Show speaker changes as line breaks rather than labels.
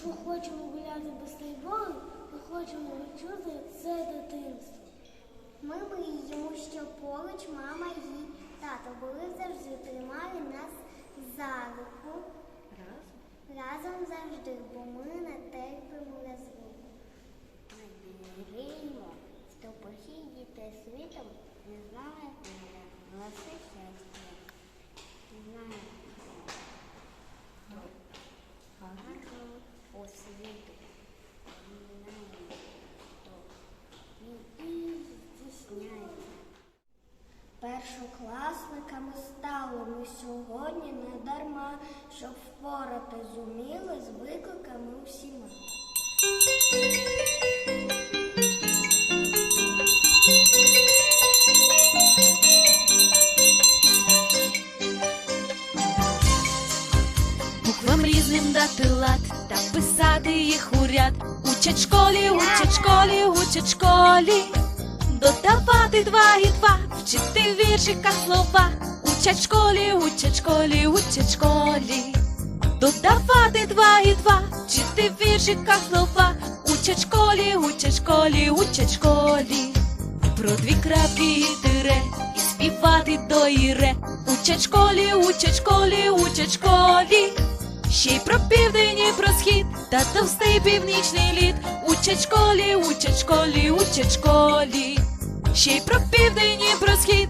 Що хочемо гуляти без тайболу, ми хочемо відчути це дитинство.
Ми мріємо, що поруч мама і тато були завжди тримали нас за руку разом завжди, бо ми не терпимо розлуку. Ми віримо, що похід діти світом не знали гласи щастя. Не знає Першокласниками стали ми сьогодні не дарма, щоб впорати зуміли з викликами усіма.
Буквам різним дати лад та писати їх у ряд. Учать школі, учать школі, учать школі. Додавати два і два, вчити в віршиках слова. Учать школі, учать школі, учать школі. Додавати два і два, вчити в віршиках слова. Учать школі, учать школі, учать школі. Про дві крапки і тире, і співати до іре. Учать школі, учать школі, учать школі. Ще й про південь і про схід, та товстий північний лід. Учать школі, учать школі, учать школі. Ще й про південь і про схід,